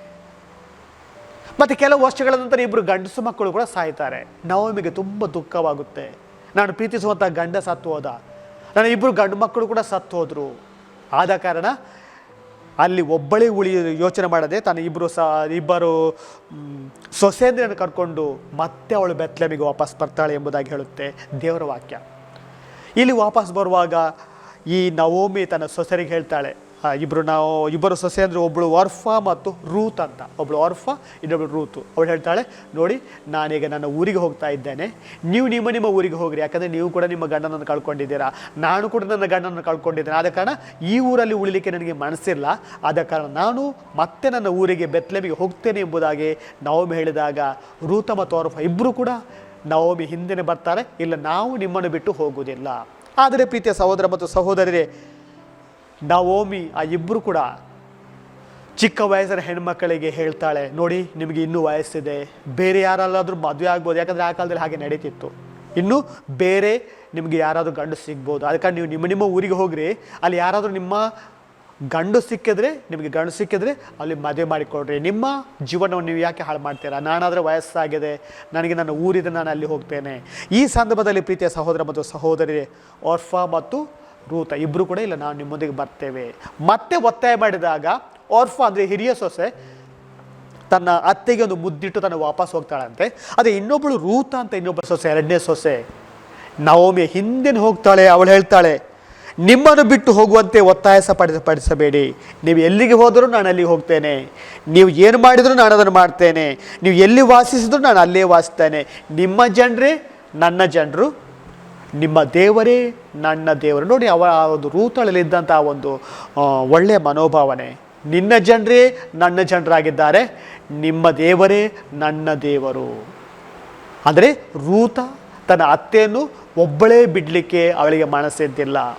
ಮತ್ತು ಕೆಲವು ವರ್ಷಗಳ ನಂತರ ಇಬ್ಬರು ಗಂಡಸು ಮಕ್ಕಳು ಕೂಡ ಸಾಯ್ತಾರೆ. ನವಮಿಗೆ ತುಂಬ ದುಃಖವಾಗುತ್ತೆ. ನಾನು ಪ್ರೀತಿಸುವಂಥ ಗಂಡ ಸತ್ತು ಹೋದ. ನನ್ನ ಇಬ್ಬರು ಗಂಡು ಮಕ್ಕಳು ಕೂಡ ಸತ್ತು ಹೋದರು. ಆದ ಕಾರಣ ಅಲ್ಲಿ ಒಬ್ಬಳೇ ಉಳಿ ಯೋಚನೆ ಮಾಡದೆ ತನ್ನ ಇಬ್ಬರು ಸ, ಇಬ್ಬರು ಸೊಸೆಯನ್ನು ಕರ್ಕೊಂಡು ಮತ್ತೆ ಅವಳು ಬೆತ್ಲೆಮಿಗೆ ವಾಪಸ್ ಬರ್ತಾಳೆ ಎಂಬುದಾಗಿ ಹೇಳುತ್ತೆ ದೇವರ ವಾಕ್ಯ. ಇಲ್ಲಿ ವಾಪಸ್ ಬರುವಾಗ ಈ ನವೋಮಿ ತನ್ನ ಸೊಸೆರಿಗೆ ಹೇಳ್ತಾಳೆ ಆ, ಇಬ್ರು ನಾವು ಇಬ್ಬರು ಸೊಸೆ ಅಂದರೆ ಒಬ್ಬಳು ವರ್ಫಾ ಮತ್ತು ರೂತ್ ಅಂತ. ಒಬ್ಬಳು ವರ್ಫಾ ಇನ್ನೊಬ್ಬಳು ರೂತು. ಅವಳು ಹೇಳ್ತಾಳೆ ನೋಡಿ ನಾನೀಗ ನನ್ನ ಊರಿಗೆ ಹೋಗ್ತಾ ಇದ್ದೇನೆ. ನೀವು ನಿಮ್ಮ ನಿಮ್ಮ ಊರಿಗೆ ಹೋಗ್ರಿ. ಯಾಕಂದರೆ ನೀವು ಕೂಡ ನಿಮ್ಮ ಗಂಡನನ್ನು ಕಳ್ಕೊಂಡಿದ್ದೀರಾ. ನಾನು ಕೂಡ ನನ್ನ ಗಂಡನನ್ನು ಕಳ್ಕೊಂಡಿದ್ದೇನೆ. ಆದ ಕಾರಣ ಈ ಊರಲ್ಲಿ ಉಳಿಲಿಕ್ಕೆ ನನಗೆ ಮನಸ್ಸಿಲ್ಲ. ಆದ ಕಾರಣ ನಾನು ಮತ್ತೆ ನನ್ನ ಊರಿಗೆ ಬೆತ್ಲೆಮಿಗೆ ಹೋಗ್ತೇನೆ ಎಂಬುದಾಗಿ ನವಮಿ ಹೇಳಿದಾಗ ರೂತ ಮತ್ತು ವರ್ಫಾ ಇಬ್ಬರು ಕೂಡ ನವಮಿ ಹಿಂದೆ ಬರ್ತಾರೆ. ಇಲ್ಲ ನಾವು ನಿಮ್ಮನ್ನು ಬಿಟ್ಟು ಹೋಗುವುದಿಲ್ಲ. ಆದರೆ ಪ್ರೀತಿಯ ಸಹೋದರ ಮತ್ತು ಸಹೋದರರೇ ನವೋಮಿ ಆ ಇಬ್ಬರು ಕೂಡ ಚಿಕ್ಕ ವಯಸ್ಸಿನ ಹೆಣ್ಮಕ್ಕಳಿಗೆ ಹೇಳ್ತಾಳೆ, ನೋಡಿ, ನಿಮಗೆ ಇನ್ನೂ ವಯಸ್ಸಿದೆ. ಬೇರೆ ಯಾರಲ್ಲಾದರೂ ಮದುವೆ ಆಗ್ಬೋದು. ಯಾಕಂದರೆ ಆ ಕಾಲದಲ್ಲಿ ಹಾಗೆ ನಡೀತಿತ್ತು. ಇನ್ನು ಬೇರೆ ನಿಮಗೆ ಯಾರಾದರೂ ಗಂಡು ಸಿಗ್ಬೋದು. ಅದಕ್ಕೆ ನೀವು ನಿಮ್ಮ ನಿಮ್ಮ ಊರಿಗೆ ಹೋಗ್ರಿ. ಅಲ್ಲಿ ಯಾರಾದರೂ ನಿಮ್ಮ ಗಂಡು ಸಿಕ್ಕಿದ್ರೆ, ನಿಮಗೆ ಗಂಡು ಸಿಕ್ಕಿದ್ರೆ ಅಲ್ಲಿ ಮದುವೆ ಮಾಡಿಕೊಡ್ರಿ. ನಿಮ್ಮ ಜೀವನವನ್ನು ನೀವು ಯಾಕೆ ಹಾಳು ಮಾಡ್ತೀರಾ? ನಾನಾದರೆ ವಯಸ್ಸಾಗಿದೆ. ನನಗೆ ನನ್ನ ಊರಿದೆ, ನಾನು ಅಲ್ಲಿ ಹೋಗ್ತೇನೆ. ಈ ಸಂದರ್ಭದಲ್ಲಿ ಪ್ರೀತಿಯ ಸಹೋದರ ಮತ್ತು ಸಹೋದರಿ ಓರ್ಫಾ ಮತ್ತು ರೂತ ಇಬ್ಬರು ಕೂಡ ಇಲ್ಲ, ನಾವು ನಿಮ್ಮೊಂದಿಗೆ ಬರ್ತೇವೆ. ಮತ್ತೆ ಒತ್ತಾಯ ಮಾಡಿದಾಗ ಓರ್ಫ ಅಂದರೆ ಹಿರಿಯ ಸೊಸೆ, ತನ್ನ ಅತ್ತೆಗೆ ಒಂದು ಮುದ್ದಿಟ್ಟು ತನ್ನ ವಾಪಸ್ ಹೋಗ್ತಾಳಂತೆ. ಅದೇ ಇನ್ನೊಬ್ಬಳು ರೂತ ಅಂತ ಇನ್ನೊಬ್ಬ ಸೊಸೆ, ಎರಡನೇ ಸೊಸೆ. ನವಮಿ ಹಿಂದಿನ ಹೋಗ್ತಾಳೆ, ಅವಳು ಹೇಳ್ತಾಳೆ, ನಿಮ್ಮನ್ನು ಬಿಟ್ಟು ಹೋಗುವಂತೆ ಒತ್ತಾಯಸ ಪಡಿಸ, ಪಡಿಸಬೇಡಿ. ನೀವು ಎಲ್ಲಿಗೆ ಹೋದರೂ ನಾನು ಅಲ್ಲಿಗೆ ಹೋಗ್ತೇನೆ. ನೀವು ಏನು ಮಾಡಿದರೂ ನಾನು ಅದನ್ನು ಮಾಡ್ತೇನೆ. ನೀವು ಎಲ್ಲಿ ವಾಸಿಸಿದ್ರು ನಾನು ಅಲ್ಲೇ ವಾಸಿಸ್ತೇನೆ. ನಿಮ್ಮ ಜನರೇ ನನ್ನ ಜನರು ನಿಮ್ಮ ದೇವರೇ, ನನ್ನ ದೇವರು. ನೋಡಿ, ಅವ ಆ ಒಂದು ರೂತಳಲ್ಲಿದ್ದಂಥ ಒಂದು ಒಳ್ಳೆಯ ಮನೋಭಾವನೆ. ನಿನ್ನ ಜನರೇ, ನನ್ನ ಜನರಾಗಿದ್ದಾರೆ. ನಿಮ್ಮ ದೇವರೇ, ನನ್ನ ದೇವರು. ಅಂದರೆ ರೂತ ತನ್ನ ಅತ್ತೆಯನ್ನು ಒಬ್ಬಳೇ ಬಿಡಲಿಕ್ಕೆ ಅವಳಿಗೆ ಮನಸ್ಸಿದ್ದಿಲ್ಲ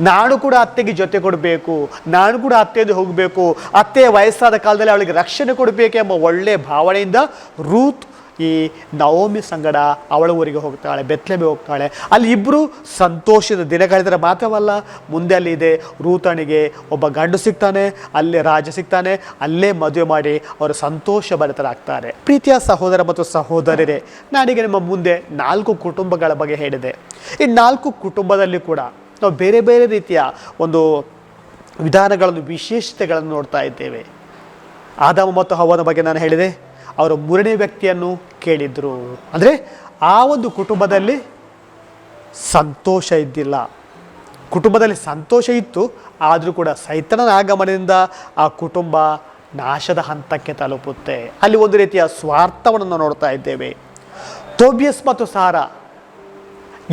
ನಾನು ಕೂಡ ಅತ್ತೆಗೆ ಜೊತೆ ಕೊಡಬೇಕು. ನಾನು ಕೂಡ ಅತ್ತೆಯದು ಹೋಗಬೇಕು. ಅತ್ತೆಯ ವಯಸ್ಸಾದ ಕಾಲದಲ್ಲಿ ಅವಳಿಗೆ ರಕ್ಷಣೆ ಕೊಡಬೇಕು ಎಂಬ ಒಳ್ಳೆಯ ಭಾವನೆಯಿಂದ ರೂತ್ ಈ ನವೋಮಿ ಸಂಗಡ ಅವಳ ಊರಿಗೆ ಹೋಗ್ತಾಳೆ ಬೆತ್ಲೆಮೆ ಹೋಗ್ತಾಳೆ. ಅಲ್ಲಿ ಇಬ್ಬರು ಸಂತೋಷದ ದಿನಗಳಿದ್ರೆ ಮಾತ್ರವಲ್ಲ, ಮುಂದೆ ಅಲ್ಲಿ ಇದೆ ರೂತಣಿಗೆ ಒಬ್ಬ ಗಂಡು ಸಿಗ್ತಾನೆ, ಅಲ್ಲೇ ರಾಜ ಸಿಗ್ತಾನೆ, ಅಲ್ಲೇ ಮದುವೆ ಮಾಡಿ ಅವರು ಸಂತೋಷ ಭರಿತರಾಗ್ತಾರೆ. ಪ್ರೀತಿಯ ಸಹೋದರ ಮತ್ತು ಸಹೋದರರೇ ನಾನೀಗ ನಿಮ್ಮ ಮುಂದೆ ನಾಲ್ಕು ಕುಟುಂಬಗಳ ಬಗ್ಗೆ ಹೇಳಿದೆ. ಈ ನಾಲ್ಕು ಕುಟುಂಬದಲ್ಲಿ ಕೂಡ ನಾವು ಬೇರೆ ಬೇರೆ ರೀತಿಯ ಒಂದು ವಿಧಾನಗಳನ್ನು, ವಿಶೇಷತೆಗಳನ್ನು ನೋಡ್ತಾ ಇದ್ದೇವೆ. ಆದಾಮ ಮತ್ತು ಹವನ ಬಗ್ಗೆ ನಾನು ಹೇಳಿದೆ. ಅವರು ಮೂರನೇ ವ್ಯಕ್ತಿಯನ್ನು ಕೇಳಿದರು. ಅಂದರೆ ಆ ಒಂದು ಕುಟುಂಬದಲ್ಲಿ ಸಂತೋಷ ಇದ್ದಿಲ್ಲ. ಕುಟುಂಬದಲ್ಲಿ ಸಂತೋಷ ಇತ್ತು, ಆದರೂ ಕೂಡ ಸೈತನನ ಆಗಮನದಿಂದ ಆ ಕುಟುಂಬ ನಾಶದ ಹಂತಕ್ಕೆ ತಲುಪುತ್ತೆ. ಅಲ್ಲಿ ಒಂದು ರೀತಿಯ ಸ್ವಾರ್ಥವನ್ನು ನಾವು ನೋಡ್ತಾ ಇದ್ದೇವೆ. ತೋಬಿಯಸ್ ಮತ್ತು ಸಾರಾ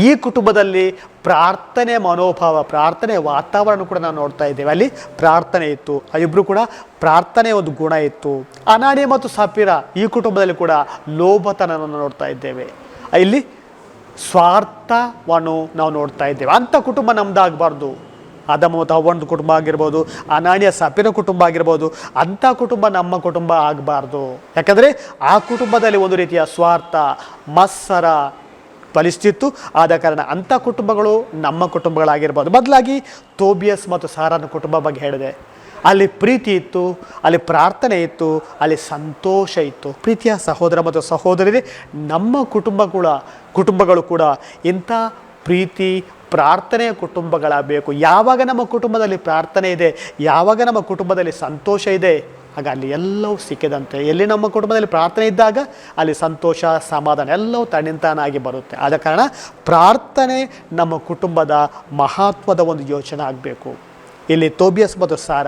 ಈ ಕುಟುಂಬದಲ್ಲಿ ಪ್ರಾರ್ಥನೆ ಮನೋಭಾವ, ಪ್ರಾರ್ಥನೆ ವಾತಾವರಣ ಕೂಡ ನಾವು ನೋಡ್ತಾ ಇದ್ದೇವೆ. ಅಲ್ಲಿ ಪ್ರಾರ್ಥನೆ ಇತ್ತು, ಆ ಇಬ್ಬರು ಕೂಡ ಪ್ರಾರ್ಥನೆ ಒಂದು ಗುಣ ಇತ್ತು. ಅನಾನಿ ಮತ್ತು ಸಫಿರ ಈ ಕುಟುಂಬದಲ್ಲಿ ಕೂಡ ಲೋಭತನವನ್ನು ನೋಡ್ತಾ ಇದ್ದೇವೆ. ಇಲ್ಲಿ ಸ್ವಾರ್ಥವನ್ನು ನಾವು ನೋಡ್ತಾ ಇದ್ದೇವೆ. ಅಂಥ ಕುಟುಂಬ ನಮ್ದಾಗಬಾರ್ದು ಅದಮ್ಮ ಮತ್ತು ಅವನದು ಕುಟುಂಬ ಆಗಿರ್ಬೋದು, ಅನಾನಿಯ ಸಪಿನ ಕುಟುಂಬ ಆಗಿರ್ಬೋದು, ಅಂಥ ಕುಟುಂಬ ನಮ್ಮ ಕುಟುಂಬ ಆಗಬಾರ್ದು. ಯಾಕಂದರೆ ಆ ಕುಟುಂಬದಲ್ಲಿ ಒಂದು ರೀತಿಯ ಸ್ವಾರ್ಥ, ಮತ್ಸರ ಫಲಿಸ್ತಿತ್ತು. ಆದ ಕಾರಣ ಅಂಥ ಕುಟುಂಬಗಳು ನಮ್ಮ ಕುಟುಂಬಗಳಾಗಿರ್ಬೋದು. ಬದಲಾಗಿ ತೋಬಿಯಸ್ ಮತ್ತು ಸಾರಾನ ಕುಟುಂಬ ಬಗ್ಗೆ ಹೇಳಿದೆ. ಅಲ್ಲಿ ಪ್ರೀತಿ ಇತ್ತು, ಅಲ್ಲಿ ಪ್ರಾರ್ಥನೆ ಇತ್ತು, ಅಲ್ಲಿ ಸಂತೋಷ ಇತ್ತು. ಪ್ರೀತಿಯ ಸಹೋದರ ಮತ್ತು ಸಹೋದರಿ ನಮ್ಮ ಕುಟುಂಬ ಕೂಡ ಕುಟುಂಬಗಳು ಕೂಡ ಇಂಥ ಪ್ರೀತಿ, ಪ್ರಾರ್ಥನೆಯ ಕುಟುಂಬಗಳಾಗಬೇಕು. ಯಾವಾಗ ನಮ್ಮ ಕುಟುಂಬದಲ್ಲಿ ಪ್ರಾರ್ಥನೆ ಇದೆ, ಯಾವಾಗ ನಮ್ಮ ಕುಟುಂಬದಲ್ಲಿ ಸಂತೋಷ ಇದೆ ಆಗ ಅಲ್ಲಿ ಎಲ್ಲವೂ ಸಿಕ್ಕಿದಂತೆ ಎಲ್ಲಿ ನಮ್ಮ ಕುಟುಂಬದಲ್ಲಿ ಪ್ರಾರ್ಥನೆ ಇದ್ದಾಗ ಅಲ್ಲಿ ಸಂತೋಷ, ಸಮಾಧಾನ ಎಲ್ಲವೂ ತಣ್ಣಿಂತಾನಾಗಿ ಬರುತ್ತೆ. ಆದ ಕಾರಣ ಪ್ರಾರ್ಥನೆ ನಮ್ಮ ಕುಟುಂಬದ ಮಹತ್ವದ ಒಂದು ಯೋಚನೆ ಆಗಬೇಕು. ಇಲ್ಲಿ ತೋಬಿಯಸ್ ಮತ್ತು ಸಾರ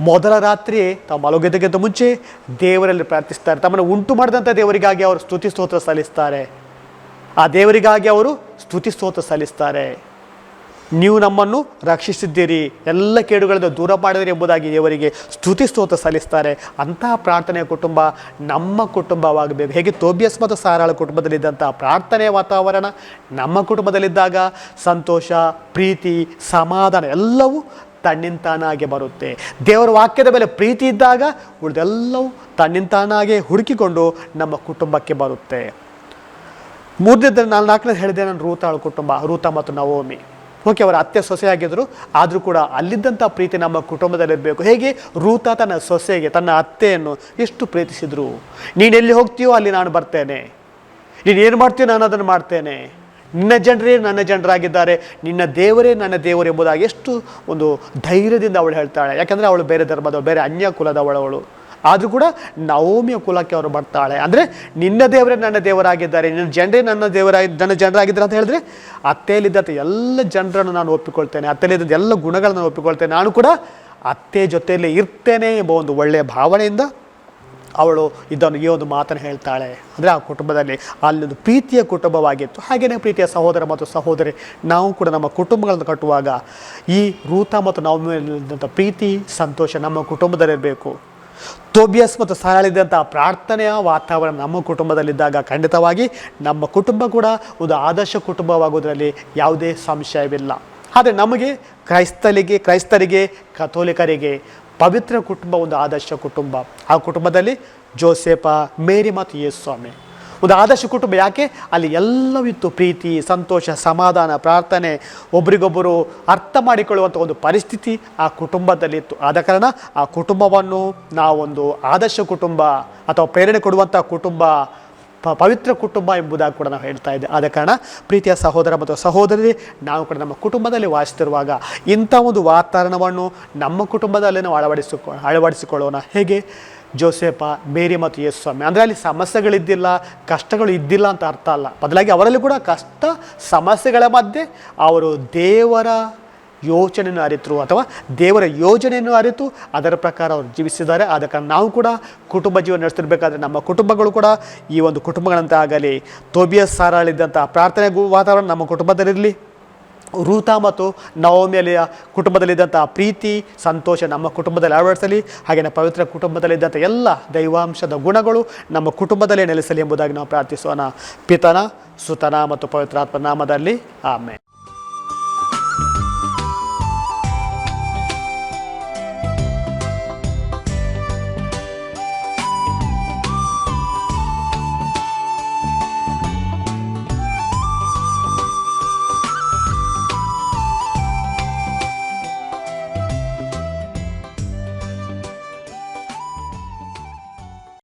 ಮೊದಲ ರಾತ್ರಿ ತಾವು ಮಲಗೋದಕ್ಕಿಂತ ಮುಂಚೆ ದೇವರಲ್ಲಿ ಪ್ರಾರ್ಥಿಸ್ತಾರೆ. ತಮ್ಮನ್ನು ಉಂಟು ಮಾಡಿದಂಥ ದೇವರಿಗಾಗಿ ಅವರು ಸ್ತುತಿ ಸ್ತೋತ್ರ ಸಲ್ಲಿಸ್ತಾರೆ. ಆ ದೇವರಿಗಾಗಿ ಅವರು ಸ್ತುತಿ ಸ್ತೋತ್ರ ಸಲ್ಲಿಸ್ತಾರೆ. ನೀವು ನಮ್ಮನ್ನು ರಕ್ಷಿಸಿದ್ದೀರಿ. ಎಲ್ಲ ಕೇಡುಗಳಿಂದ ದೂರ ಮಾಡಿದಿರಿ ಎಂಬುದಾಗಿ ದೇವರಿಗೆ ಸ್ತುತಿ ಸ್ತೋತ್ರ ಸಲ್ಲಿಸ್ತಾರೆ. ಅಂತಹ ಪ್ರಾರ್ಥನೆಯ ಕುಟುಂಬ ನಮ್ಮ ಕುಟುಂಬವಾಗಬೇಕು. ಹೇಗೆ ತೋಬಿಯಸ್ ಮತ್ತು ಸಾರಾಳ ಕುಟುಂಬದಲ್ಲಿದ್ದಂಥ ಪ್ರಾರ್ಥನೆಯ ವಾತಾವರಣ ನಮ್ಮ ಕುಟುಂಬದಲ್ಲಿದ್ದಾಗ ಸಂತೋಷ, ಪ್ರೀತಿ, ಸಮಾಧಾನ ಎಲ್ಲವೂ ತನ್ನಿಂತಾನಾಗೆ ಬರುತ್ತೆ. ದೇವರ ವಾಕ್ಯದ ಮೇಲೆ ಪ್ರೀತಿ ಇದ್ದಾಗ ಉಳಿದೆಲ್ಲವೂ ತನ್ನಿಂತಾನಾಗೆ ಹುಡುಕಿಕೊಂಡು ನಮ್ಮ ಕುಟುಂಬಕ್ಕೆ ಬರುತ್ತೆ. ಮೂರನೇದ ನಾನು ನಾಲ್ಕನೇದು ಹೇಳಿದೆ ನಾನು ರೂತಾಳ ಕುಟುಂಬ, ರೂತ ಮತ್ತು ನವೋಮಿ. ಓಕೆ ಅವರ ಅತ್ತೆ ಸೊಸೆಯಾಗಿದ್ದರು. ಆದರೂ ಕೂಡ ಅಲ್ಲಿದ್ದಂಥ ಪ್ರೀತಿ ನಮ್ಮ ಕುಟುಂಬದಲ್ಲಿರಬೇಕು. ಹೇಗೆ? ರೂತ ತನ್ನ ಸೊಸೆಗೆ, ತನ್ನ ಅತ್ತೆಯನ್ನು ಎಷ್ಟು ಪ್ರೀತಿಸಿದ್ರು. ನೀನು ಎಲ್ಲಿ ಹೋಗ್ತೀಯೋ ಅಲ್ಲಿ ನಾನು ಬರ್ತೇನೆ. ನೀನು ಏನು ಮಾಡ್ತೀಯೋ ನಾನು ಅದನ್ನು ಮಾಡ್ತೇನೆ. ನಿನ್ನ ಜನರೇ ನನ್ನ ಜನರಾಗಿದ್ದಾರೆ. ನಿನ್ನ ದೇವರೇ ನನ್ನ ದೇವರು ಎಂಬುದಾಗಿ ಎಷ್ಟು ಒಂದು ಧೈರ್ಯದಿಂದ ಅವಳು ಹೇಳ್ತಾಳೆ. ಯಾಕಂದರೆ ಅವಳು ಬೇರೆ ಧರ್ಮದವಳು, ಬೇರೆ ಅನ್ಯ ಕುಲದವಳವಳು ಆದರೂ ಕೂಡ ನವೋಮಿಯ ಕುಲಕ್ಕೆ ಅವರು ಬರ್ತಾಳೆ. ಅಂದರೆ ನಿನ್ನ ದೇವರೇ ನನ್ನ ದೇವರಾಗಿದ್ದಾರೆ, ನಿನ್ನ ಜನರೇ ನನ್ನ ದೇವರಾಗಿ ನನ್ನ ಜನರಾಗಿದ್ದಾರೆ ಅಂತ ಹೇಳಿದ್ರೆ ಅತ್ತೆಯಲ್ಲಿದ್ದಂಥ ಎಲ್ಲ ಜನರನ್ನು ನಾನು ಒಪ್ಪಿಕೊಳ್ತೇನೆ ಅತ್ತೆಯಲ್ಲಿದ್ದ ಎಲ್ಲ ಗುಣಗಳನ್ನು ನಾನು ಒಪ್ಪಿಕೊಳ್ತೇನೆ. ನಾನು ಕೂಡ ಅತ್ತೆ ಜೊತೆಯಲ್ಲಿ ಇರ್ತೇನೆ ಎಂಬ ಒಂದು ಒಳ್ಳೆಯ ಭಾವನೆಯಿಂದ ಅವಳು ಇದನ್ನು, ಈ ಒಂದು ಮಾತನ್ನು ಹೇಳ್ತಾಳೆ. ಅಂದರೆ ಆ ಕುಟುಂಬದಲ್ಲಿ ಅಲ್ಲೊಂದು ಪ್ರೀತಿಯ ಕುಟುಂಬವಾಗಿತ್ತು. ಹಾಗೆಯೇ ಪ್ರೀತಿಯ ಸಹೋದರ ಮತ್ತು ಸಹೋದರಿ, ನಾವು ಕೂಡ ನಮ್ಮ ಕುಟುಂಬಗಳನ್ನು ಕಟ್ಟುವಾಗ ಈ ರೂತ ಮತ್ತು ನಾವು ಪ್ರೀತಿ, ಸಂತೋಷ ನಮ್ಮ ಕುಟುಂಬದಲ್ಲಿರಬೇಕು. ತೋಬಿಯಸ್ ಮತ್ತು ಸರಳಿದಂಥ ಪ್ರಾರ್ಥನೆಯ ವಾತಾವರಣ ನಮ್ಮ ಕುಟುಂಬದಲ್ಲಿದ್ದಾಗ ಖಂಡಿತವಾಗಿ ನಮ್ಮ ಕುಟುಂಬ ಕೂಡ ಒಂದು ಆದರ್ಶ ಕುಟುಂಬವಾಗುವುದರಲ್ಲಿ ಯಾವುದೇ ಸಂಶಯವಿಲ್ಲ. ಆದರೆ ನಮಗೆ ಕ್ರೈಸ್ತಲಿಗೆ, ಕ್ರೈಸ್ತರಿಗೆ, ಕಥೋಲಿಕರಿಗೆ ಪವಿತ್ರ ಕುಟುಂಬ ಒಂದು ಆದರ್ಶ ಕುಟುಂಬ. ಆ ಕುಟುಂಬದಲ್ಲಿ ಜೋಸೆಫ, ಮೇರಿ ಮತ್ತು ಯೇಸ್ವಾಮಿ ಸ್ವಾಮಿ ಒಂದು ಆದರ್ಶ ಕುಟುಂಬ ಯಾಕೆ? ಅಲ್ಲಿ ಎಲ್ಲವಿತ್ತು ಪ್ರೀತಿ, ಸಂತೋಷ, ಸಮಾಧಾನ, ಪ್ರಾರ್ಥನೆ ಒಬ್ರಿಗೊಬ್ಬರು ಅರ್ಥ ಮಾಡಿಕೊಳ್ಳುವಂಥ ಒಂದು ಪರಿಸ್ಥಿತಿ ಆ ಕುಟುಂಬದಲ್ಲಿತ್ತು ಆದ ಕಾರಣ ಆ ಕುಟುಂಬವನ್ನು ನಾವೊಂದು ಆದರ್ಶ ಕುಟುಂಬ ಅಥವಾ ಪ್ರೇರಣೆ ಕೊಡುವಂಥ ಕುಟುಂಬ, ಪ- ಪವಿತ್ರ ಕುಟುಂಬ ಎಂಬುದಾಗಿ ಕೂಡ ನಾವು ಹೇಳ್ತಾ ಇದ್ದೆ. ಆದ ಕಾರಣ ಪ್ರೀತಿಯ ಸಹೋದರ ಮತ್ತು ಸಹೋದರಿ, ನಾವು ಕೂಡ ನಮ್ಮ ಕುಟುಂಬದಲ್ಲಿ ವಾಸಿಸುತ್ತಿರುವಾಗ ಇಂಥ ಒಂದು ವಾತಾವರಣವನ್ನು ನಮ್ಮ ಕುಟುಂಬದಲ್ಲಿ ನಾವು ಅಳವಡಿಸಿಕೊ, ಅಳವಡಿಸಿಕೊಳ್ಳೋಣ. ಹೇಗೆ? ಜೋಸೆಫ, ಮೇರಿ ಮತ್ತು ಯೇಸು ಸ್ವಾಮಿ ಅಂದರೆ ಅಲ್ಲಿ ಸಮಸ್ಯೆಗಳಿದ್ದಿಲ್ಲ, ಕಷ್ಟಗಳು ಇದ್ದಿಲ್ಲ ಅಂತ ಅರ್ಥ ಅಲ್ಲ. ಬದಲಾಗಿ ಅವರಲ್ಲಿ ಕೂಡ ಕಷ್ಟ, ಸಮಸ್ಯೆಗಳ ಮಧ್ಯೆ ಅವರು ದೇವರ ಯೋಚನೆಯನ್ನು ಅರಿತರು ಅಥವಾ ದೇವರ ಯೋಜನೆಯನ್ನು ಅರಿತು ಅದರ ಪ್ರಕಾರ ಅವರು ಜೀವಿಸಿದ್ದಾರೆ. ಆದ ಕಾರಣ ನಾವು ಕೂಡ ಕುಟುಂಬ ಜೀವನ ನಡೆಸ್ತಿರ್ಬೇಕಾದ್ರೆ ನಮ್ಮ ಕುಟುಂಬಗಳು ಕೂಡ ಈ ಒಂದು ಕುಟುಂಬಗಳಂತೆ ಆಗಲಿ. ತೋಬಿಯ ಸಾರಾಳಿದ್ದಂಥ ಪ್ರಾರ್ಥನೆ ವಾತಾವರಣ ನಮ್ಮ ಕುಟುಂಬದಲ್ಲಿರಲಿ. ರೂತ ಮತ್ತು ನವಮಿಯಲ್ಲಿಯ ಕುಟುಂಬದಲ್ಲಿದ್ದಂಥ ಪ್ರೀತಿ, ಸಂತೋಷ ನಮ್ಮ ಕುಟುಂಬದಲ್ಲಿ ಅಳವಡಿಸಲಿ. ಹಾಗೆಯೇ ಪವಿತ್ರ ಕುಟುಂಬದಲ್ಲಿದ್ದಂಥ ಎಲ್ಲ ದೈವಾಂಶದ ಗುಣಗಳು ನಮ್ಮ ಕುಟುಂಬದಲ್ಲೇ ನೆಲೆಸಲಿ ಎಂಬುದಾಗಿ ನಾವು ಪ್ರಾರ್ಥಿಸೋಣ. ಪಿತನ, ಸುತನ ಮತ್ತು ಪವಿತ್ರಾತ್ಮ ನಾಮದಲ್ಲಿ ಆಮೇಲೆ